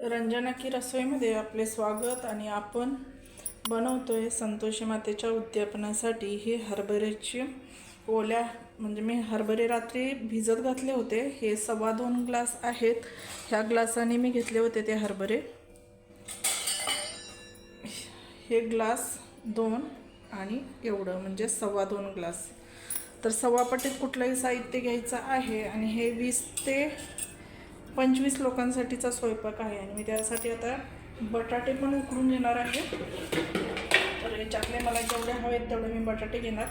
रंजना की रसोईमध्ये आपले स्वागत आणि आपण बनवतोय संतोषी मातेच्या उद्यापनासाठी ही हरभऱ्याची ओल्या म्हणजे मी हरभरे रात्री भिजत घातले होते. हे सव्वा दोन ग्लास आहेत. ह्या ग्लासाने मी घेतले होते ते हरभरे. हे ग्लास दोन आणि एवढं म्हणजे सव्वा दोन ग्लास. तर सव्वा पटीत कुठलंही साहित्य घ्यायचं आहे आणि हे वीस ते पंचवीस लोकांसाठीचा स्वयंपाक आहे आणि मी त्यासाठी आता बटाटे पण उकडून घेणार आहे. तर याच्यातले मला जेवढे हवेत तेवढे मी बटाटे घेणार.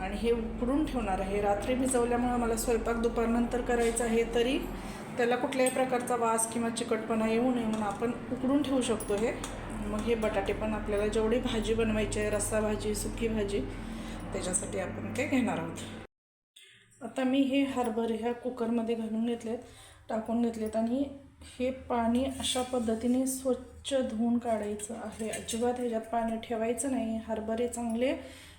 आणि हे उकडून ठेवणार आहे. रात्री भिजवल्यामुळं मला स्वयंपाक दुपारनंतर करायचा आहे तरी त्याला कुठल्याही प्रकारचा वास किंवा चिकटपणा येऊ नये म्हणून आपण उकडून ठेवू शकतो हे. मग हे बटाटे पण आपल्याला जेवढी भाजी बनवायची आहे रस्सा भाजी सुकी भाजी त्याच्यासाठी आपण ते घेणार आहोत. आता मी हे हरभरे ह्या कुकरमध्ये घालून घेतलेत. टाकून घेतलेत आणि हे पाणी अशा पद्धतीने स्वच्छ धुवून काढायचं आहे. अजिबात ह्याच्यात पाणी ठेवायचं नाही. हरभरे चांगले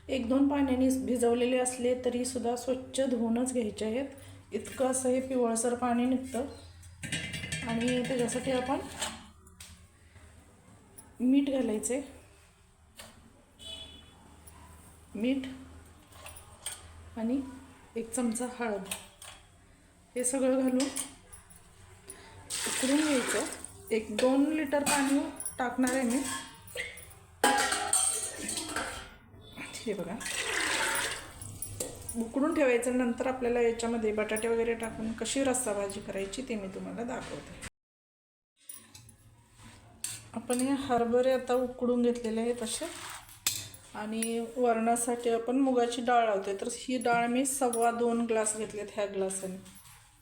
एक दोन पाण्याने भिजवलेले असले तरी सुद्धा स्वच्छ धुवूनच घ्यायचे आहेत. इतकं असं हे पिवळसर पाणी निघतं. आणि त्याच्यासाठी आपण मीठ घालायचे मीठ आणि एक चमचा हळद. हे सगळं घालून उकडून घ्यायचं. एक दोन लिटर पाणी टाकणार आहे मी. हे बघा. उकडून ठेवायचं नंतर आपल्याला याच्यामध्ये बटाटे वगैरे टाकून कशी रस्सा भाजी करायची ते मी तुम्हाला दाखवते. आपण हे हरभरे आता उकडून घेतलेले आहेत असे. आणि वरणासाठी आपण मुगाची डाळ लावते तर ही डाळ मी सव्वा दोन ग्लास घेतलेत ह्या ग्लासाने.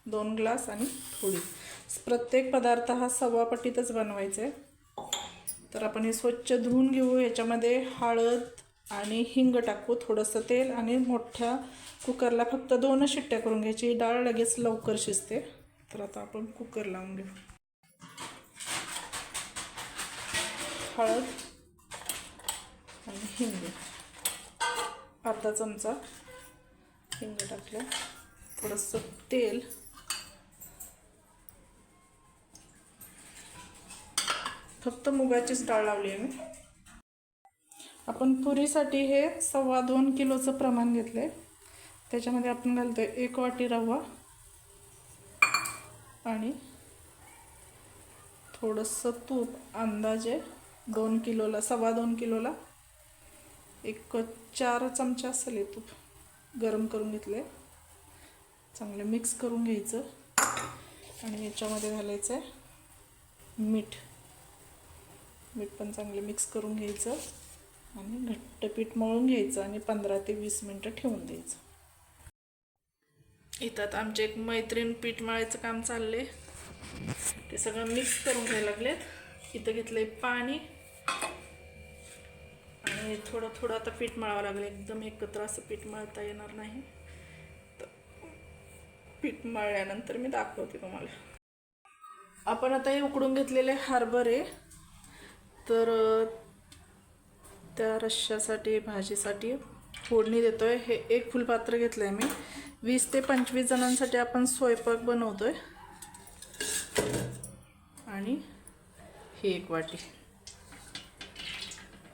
दोन ग्लास आणि थोडी. प्रत्येक पदार्थ हा सव्वा पटीतच बनवायचा. आहे तर आपण हे स्वच्छ धुवून घेऊ. याच्यामध्ये हळद आणि हिंग टाकू थोडंसं तेल आणि मोठ्या कुकरला फक्त दोनच शिट्ट्या करून घ्यायची. डाळ लगेच लवकर शिजते. तर आता आपण कुकर लावून घेऊ. हळद आणि हिंग. अर्धा चमचा हिंग टाकलं. थोडंसं तेल फक्त मुगाचीच डाळ लावली आहे मी. आपण पुरीसाठी हे सव्वा दोन किलोचं प्रमाण घेतलं आहे त्याच्यामध्ये आपण घालतो आहे एक वाटी रवा आणि थोडंसं तूप अंदाजे दोन किलोला सव्वा दोन किलोला एक चार चमचा असेल हे तूप गरम करून घेतले चांगलं मिक्स करून घ्यायचं. आणि याच्यामध्ये घालायचं आहे मीठ. मीठ पण चांगले मिक्स करून घ्यायचं आणि घट्ट पीठ मळून घ्यायचं आणि पंधरा ते वीस मिनटं ठेवून द्यायचं. इथं आता आमचे एक मैत्रीण पीठ मळायचं काम चाललंय. ते सगळं मिक्स करून घ्यायला लागलेत. इथं घेतलंय पाणी. आणि थोडं थोडं आता पीठ मळावं लागलं. एकदम एकत्र असं पीठ मळता येणार नाही. तर पीठ मळल्यानंतर मी दाखवते तुम्हाला. आपण आता हे उकडून घेतलेले हरभरे तर त्या रश्श्यासाठी भाजीसाठी फोडणी देतो आहे हे एक फुलपात्र घेतलं आहे मी. वीस ते पंचवीस जणांसाठी आपण स्वयंपाक बनवतो आहे आणि ही एक वाटी.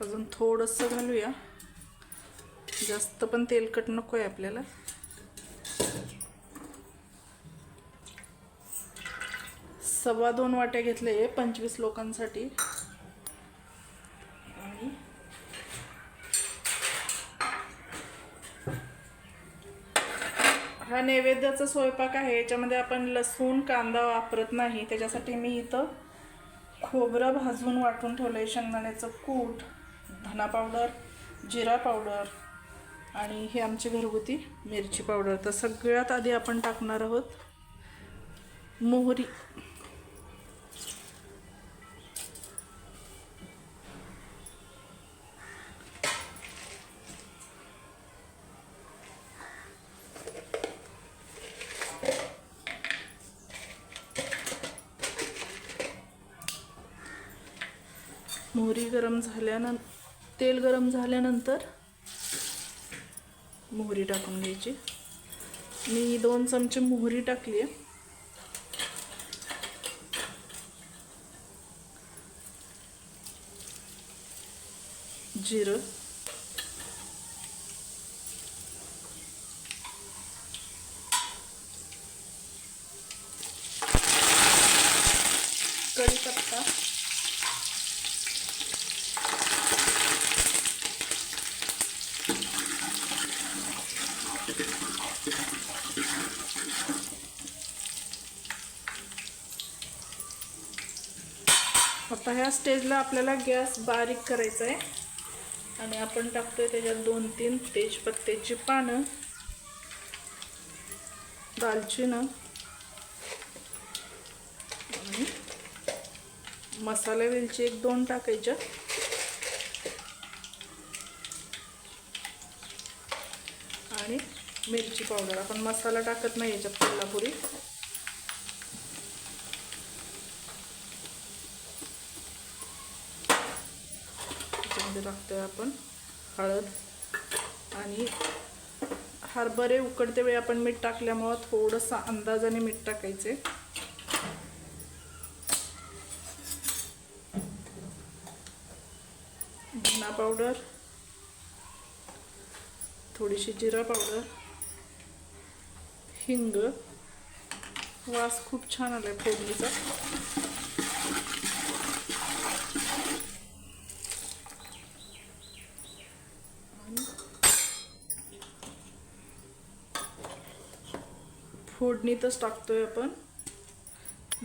अजून थोडंसं घालूया. जास्त पण तेलकट नको आहे आपल्याला. सव्वा दोन वाट्या घेतले आहे पंचवीस लोकांसाठी आणि हा नैवेद्याचा स्वयंपाक आहे याच्यामध्ये आपण लसूण कांदा वापरत नाही. त्याच्यासाठी मी इथं खोबरं भाजून वाटून ठेवलं आहे शेंगदाण्याचं कूट धना पावडर जिरा पावडर आणि हे आमची घरगुती मिरची पावडर. तर सगळ्यात आधी आपण टाकणार आहोत मोहरी. गरम झाल्यानं तेल गरम झाल्यानंतर मोहरी टाकून घ्यायची. मी दोन चमचे मोहरी टाकली आहे जिरं. आता ह्या स्टेजला आपल्याला गॅस बारीक करायचा आहे आणि आपण टाकतोय त्याच्यात दोन तीन तेजपत्त्याची पानं दालचिन आणि मसाला वेलची एक दोन टाकायच्या आणि मिरची पावडर. आपण मसाला टाकत नाही याच्यात कोल्हापुरी त्याच्यामध्ये टाकतोय आपण हळद. आणि हरभरे उकडते वेळी आपण मीठ टाकल्यामुळं थोडंसं अंदाजाने मीठ टाकायचे. धना पावडर. थोडीशी जिरा पावडर. हिंग. वास खूप छान आलाय फोडणीचा. फोडणीतच टाकतोय आपण.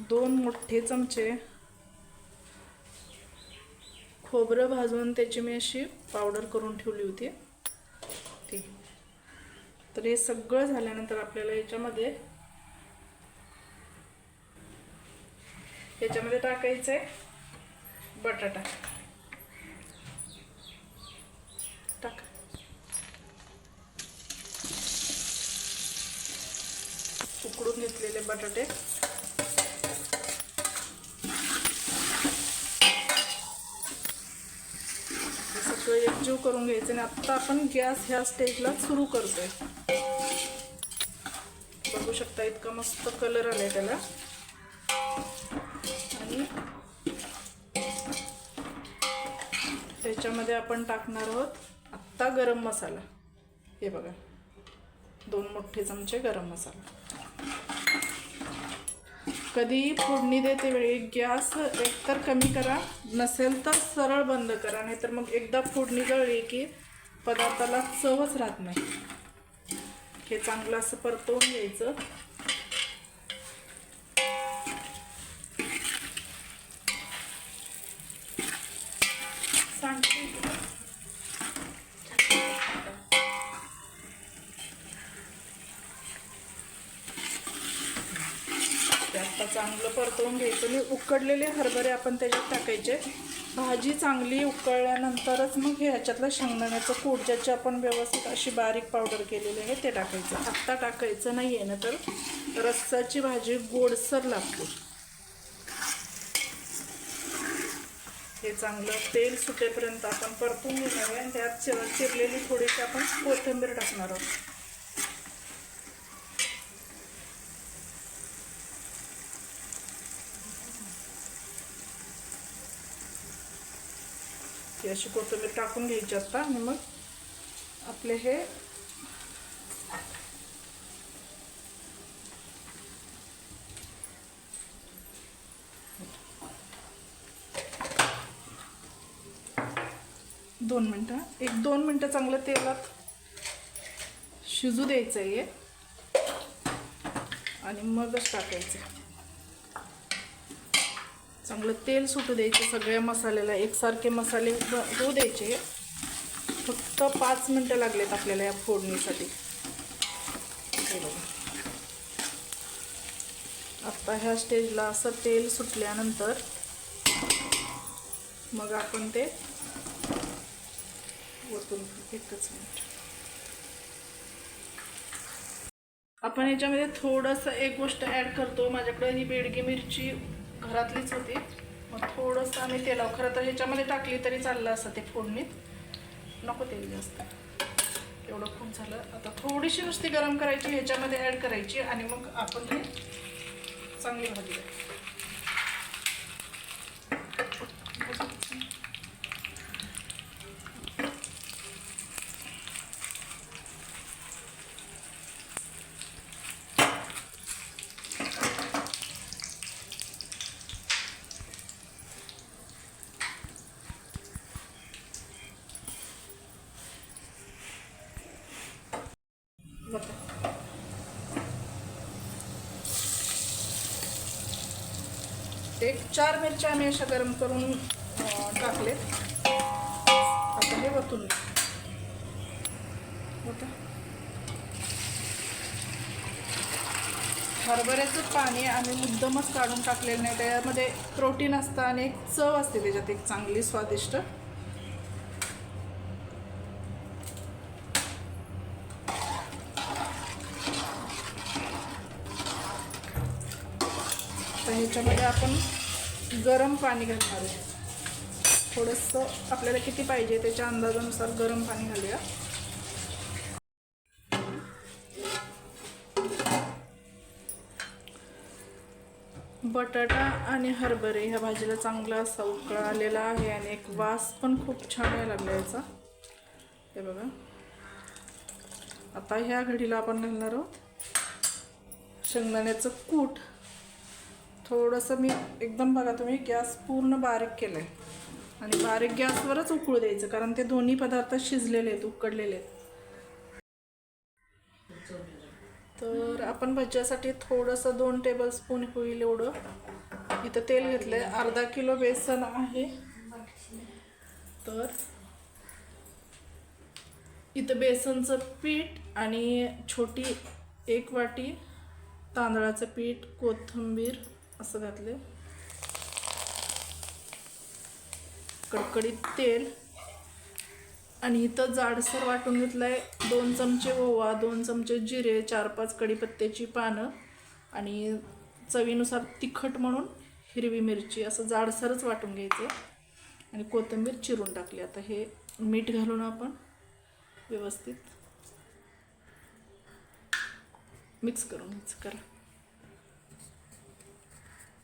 दोन मोठे चमचे खोबरं भाजून त्याची मी अशी पावडर करून ठेवली होती. ती. तर हे सगळं झाल्यानंतर आपल्याला याच्यामध्ये याच्यामध्ये टाकायचं आहे बटाटा टाका उकडून घेतलेले बटाटे. सगळं एकजीव करून घ्यायचं आणि आत्ता आपण गॅस ह्या स्टेजला सुरू करतोय. बघू शकता इतका मस्त कलर आलाय त्याला. आणि त्याच्यामध्ये आपण टाकणार आहोत आत्ता गरम मसाला. हे बघा. दोन मोठे चमचे गरम मसाला. कधीही फोडणी देते वेळी गॅस एकतर कमी करा नसेल तर सरळ बंद करा नाहीतर मग एकदा फोडणी जळली की पदार्थाला चवच राहत नाही. हे चांगलं असं परतवून घ्यायचं सांगते ते आता चांगलं परतवून घ्यायचं आणि उकडलेले हरभरे आपण त्याच्यात टाकायचे. भाजी चांगली उकळल्यानंतरच मग हे ह्याच्यातलं शेंगदाण्याचं कूट ज्याची आपण व्यवस्थित अशी बारीक पावडर केलेली आहे ते टाकायचं. आत्ता टाकायचं नाही आहे ना तर रस्साची भाजी गोडसर लागते. हे चांगलं तेल सुटेपर्यंत आपण परतून घेणार आहे आणि त्यात चिरलेली थोडीशी आपण कोथिंबीर टाकणार आहोत. ही अशी कोथिंबीर टाकून घ्यायची आता आणि मग आपले हे दोन मिनटं एक दोन मिनटं चांगलं तेलात शिजू द्यायचं आहे आणि मगच टाकायचं चांगलं तेल सुटू द्यायचे सगळ्या मसाल्याला एकसारखे मसाले होऊ द्यायचे. फक्त पाच मिनटं लागलेत आपल्याला या फोडणीसाठी. हे बघा. आत्ता ह्या स्टेजला असं तेल सुटल्यानंतर मग आपण ते वरतून एकच मिनिट. आपण याच्यामध्ये थोडंसं एक गोष्ट ॲड करतो. माझ्याकडे ही बेडगी मिरची घरातलीच होती. मग थोडंसं आम्ही तेलाव खरं तर ह्याच्यामध्ये टाकली तरी चाललं असतं ते फोडणीत. नको तेल जास्त. एवढं खूप झालं. आता थोडीशी नुसती गरम करायची ह्याच्यामध्ये ॲड करायची आणि मग आपण ते चांगली भाजी एक चार मिरच्या आम्ही अशा गरम करून टाकले टाकलेत. आता हे वतून होतं? हरभऱ्याचं पाणी आम्ही मुद्दमच काढून टाकलेलं नाही. त्यामध्ये प्रोटीन असतं आणि एक चव असते त्याच्यात एक चांगली स्वादिष्ट तर ह्याच्यामध्ये आपण गरम पाणी घालणार आहे. थोडंसं आपल्याला किती पाहिजे त्याच्या अंदाजानुसार गरम पाणी घालूया. बटाटा आणि हरभरे ह्या भाजीला चांगला असा उकळा आलेला आहे आणि एक वास पण खूप छान यायला लागला याचा. हे बघा. आता ह्या घडीला आपण घालणार आहोत शेंगदाण्याचं कूट. थोडंसं मी एकदम बघा तुम्ही गॅस पूर्ण बारीक केलं आहे आणि बारीक गॅसवरच उकळू द्यायचं कारण ते दोन्ही पदार्थ शिजलेले आहेत उकडलेले आहेत. तर आपण भज्यासाठी थोडंसं दोन टेबलस्पून होईल एवढं. इथं तेल घेतलं आहे अर्धा किलो बेसन आहे. तर इथं बेसनचं पीठ आणि छोटी एक वाटी तांदळाचं पीठ कोथिंबीर असं घातलं कडकडीत तेल. आणि इथं जाडसर वाटून घेतलं आहे दोन चमचे ओवा दोन चमचे जिरे चार पाच कडीपत्त्याची पानं. आणि चवीनुसार तिखट म्हणून हिरवी मिरची असं जाडसरच वाटून घ्यायचं. आणि कोथिंबीर चिरून टाकली. आता हे मीठ घालून आपण व्यवस्थित मिक्स करून घ्यायचं करा.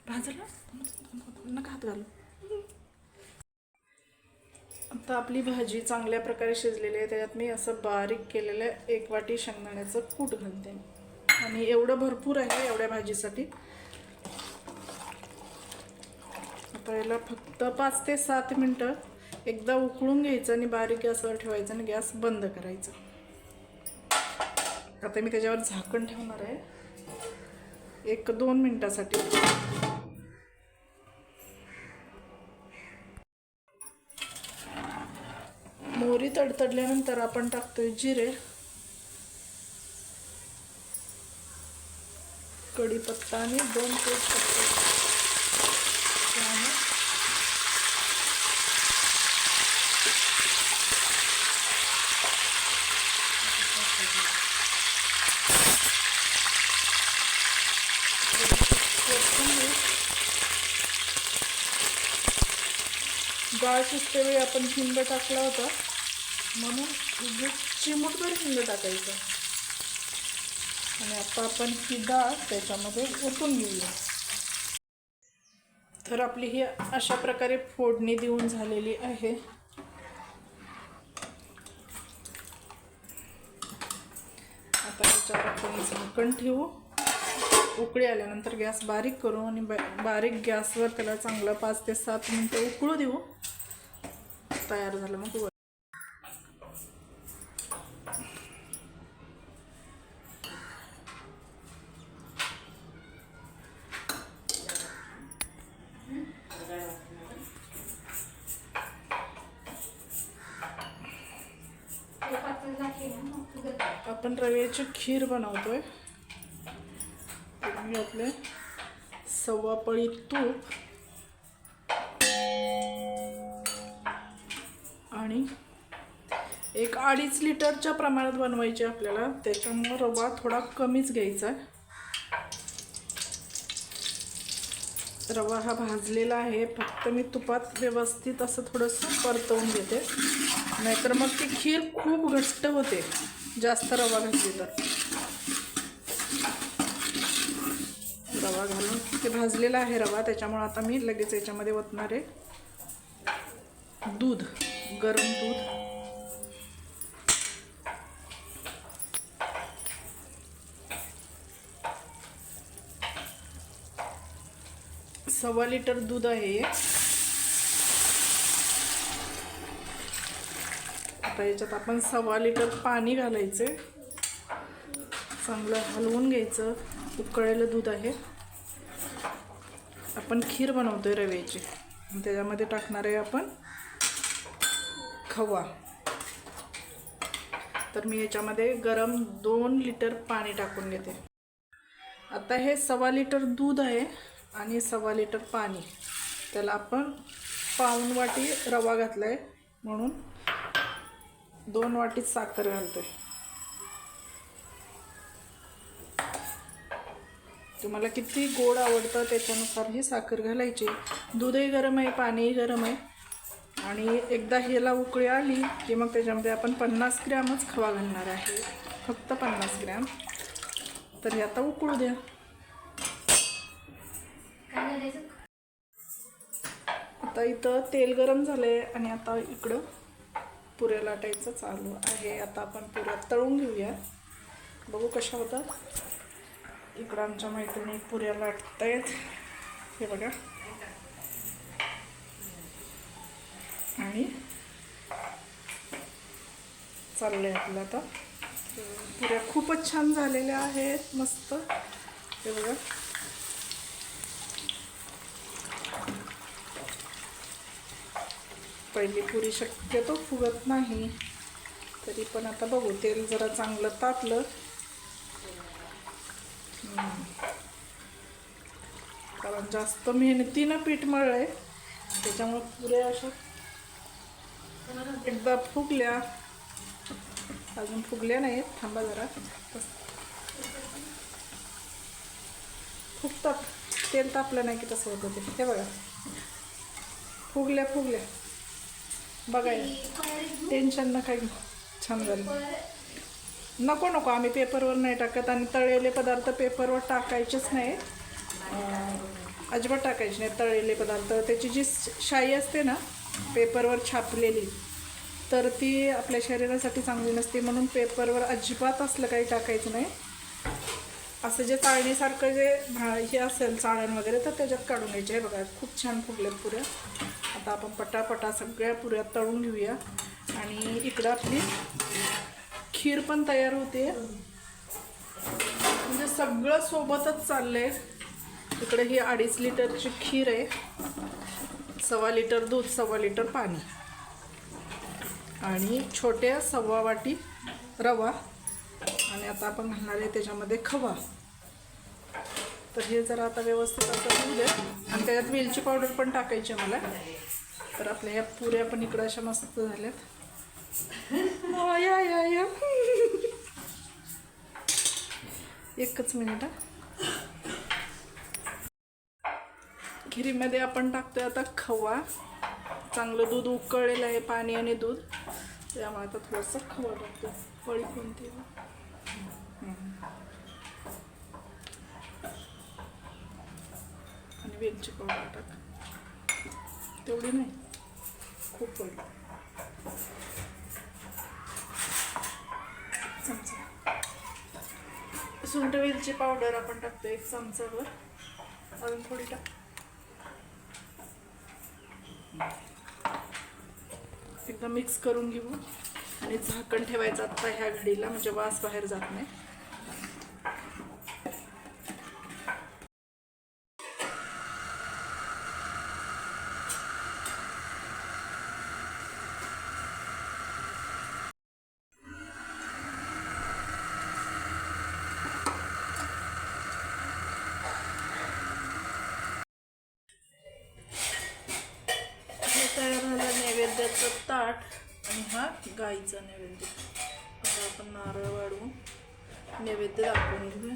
भाजलं? नका हात घालू. आता आपली भाजी चांगल्या प्रकारे शिजलेली आहे. त्याच्यात मी असं बारीक केलेलं एक वाटी शेंगदाण्याचं कूट घालते आणि एवढं भरपूर आहे एवढ्या भाजीसाठी. आता याला फक्त पाच ते सात मिनटं एकदा उकळून घ्यायचं आणि बारीक गॅसवर ठेवायचं आणि गॅस बंद करायचं. आता मी त्याच्यावर झाकण ठेवणार आहे. एक दोन मिनटासाठी. तडतडल्यानंतर आपण टाकतोय जिरे कढीपत्ता आणि दोन तेजपत्ता त्याने कोथिंबीर. डाळ वेळी आपण हिंग टाकला होता म्हणून चिमूटभर हिंग टाकायचं. आणि आता आपण ही डाळ त्याच्यामध्ये ओतून घेऊया. तर आपली ही अशा प्रकारे फोडणी देऊन झालेली आहे. आता त्याच्यावर आपण झाकण ठेवू. उकळी आल्यानंतर गॅस बारीक करू आणि बा- बारीक गॅसवर त्याला चांगलं पाच ते सात मिनटं उकळू देऊ. तयार झालं मग वर- खीर बनवतो मी घातले सव्वा पळी तूप. आणि एक अडीच लिटरच्या प्रमाणात बनवायची आपल्याला. त्याच्यामुळं रवा थोडा कमीच घ्यायचा आहे. रवा हा भाजलेला आहे. फक्त मी तुपात व्यवस्थित असं थोडंसं परतवून घेते. नाहीतर मग ती खीर खूप घट्ट होते. जास्त रवा घातली तर. रवा घालून. ते भाजलेला आहे रवा त्याच्यामुळं आता मी लगेच याच्यामध्ये ओतणार आहे दूध गरम दूध. सव्वा लिटर दूध आहे आता याच्यात आपण सव्वा लिटर पाणी घालायचे चांगलं हलवून घ्यायचं. उकळलेलं दूध आहे. आपण खीर बनवतोय रव्याची. त्याच्यामध्ये टाकणार आहे आपण खवा. तर मी याच्यामध्ये गरम दोन लिटर पाणी टाकून घेते. आता हे सव्वा लिटर दूध आहे आणि सव्वा लिटर पाणी. त्याला आपण पाऊन वाटी रवा घातला आहे म्हणून दोन वाटीत साखर घालते तुम्हाला किती गोड आवडतं त्याच्यानुसार ही साखर घालायची. दूधही गरम आहे पाणीही गरम आहे. आणि एकदा ह्याला उकळी आली की मग त्याच्यामध्ये आपण पन्नास ग्रॅमच खवा घालणार आहे. फक्त पन्नास ग्रॅम. तर हे आता उकळू द्या. आता इथं तेल गरम झालंय आणि आता इकडं पुऱ्या लाटायचं चालू आहे. आता आपण पुऱ्या तळून घेऊया. बघू कशा होतात. इकडं आमच्या मैत्रिणी पुऱ्या लाटत आहेत हे बघा. आणि चाललंय आपलं आता. पुऱ्या खूपच छान झालेल्या आहेत. मस्त. हे बघा. पहिली पुरी शक्यतो फुगत नाही. तरी पण आता बघू तेल जरा चांगलं तापलं. कारण जास्त मेहनतीनं पीठ मळलंय. त्याच्यामुळे पुऱ्या अशा एकदा फुगल्या. अजून फुगल्या नाहीत थांबा जरा. फुगतात. तेल तापलं नाही की तसं होतं ते. हे बघा. फुगल्या फुगल्या. बघाय टेन्शन नका घेऊ. छान झालं. नको नको. आम्ही पेपरवर नाही टाकत आणि तळलेले पदार्थ पेपरवर टाकायचेच नाही. अजिबात टाकायचे नाही तळलेले पदार्थ. त्याची जी शाई असते ना पेपरवर छापलेली तर ती आपल्या शरीरासाठी चांगली नसते. म्हणून पेपरवर अजिबात असलं काही टाकायचं नाही. असं जे चाळणीसारखं जे भा हे असेल चाळण वगैरे तर त्याच्यात काढून घ्यायचे. हे बघा खूप छान फुगल्यात पुऱ्या. आता आपण पटापटा सगळ्या पुऱ्या तळून घेऊया. आणि इकडं आपली खीर पण तयार होते. म्हणजे सगळं सोबतच चाललंय. इकडे ही अडीच लिटरची खीर आहे. सव्वा लिटर दूध सव्वा लिटर पाणी. आणि छोट्या सव्वा वाटी रवा. आणि आता आपण घालणार आहे त्याच्यामध्ये खवा. तर हे जरा आता व्यवस्थित असं होऊ आणि त्याच्यात वेलची पावडर पण टाकायची आहे मला. तर आपल्या ह्या पुऱ्या पण इकडं अशा मस्त झाल्यात. या या या एकच मिनिट खिरीमध्ये आपण टाकतोय आता खवा. चांगलं दूध उकळलेलं आहे पाणी आणि दूध. त्यामुळे आता थोडंसं खवा टाकतो पळी कोणती आणि वेलची पावडर टाक. तेवढी नाही. खूप पडली चमचा. सुंट वेलची पावडर आपण टाकतो एक चमचावर. अजून थोडी टाक. एकदा मिक्स करून घेऊ. आणि झाकण ठेवायचं आत्ता ह्या घडीला म्हणजे वास बाहेर जात नाही. हे तयार झालं नैवेद्याचं ताट. आणि हा गाईचा नैवेद्य. आता आपण नारळ वाढवून नैवेद्य दाखवून घेऊया.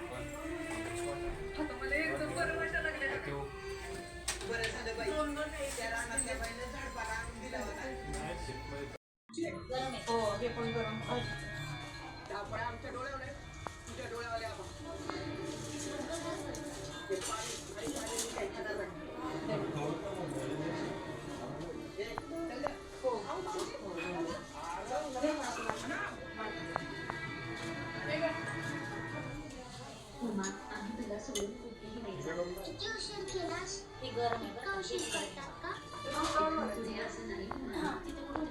हो हे पण गरम त्यामुळे आमच्या डोळ्यावर तुझ्या डोळ्यावाले आपण. हो. गरम आहे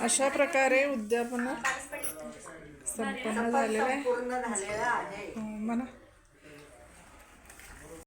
अशा प्रकारे उद्यापन संपन्न झालेलं आहे. हो, म्हणा.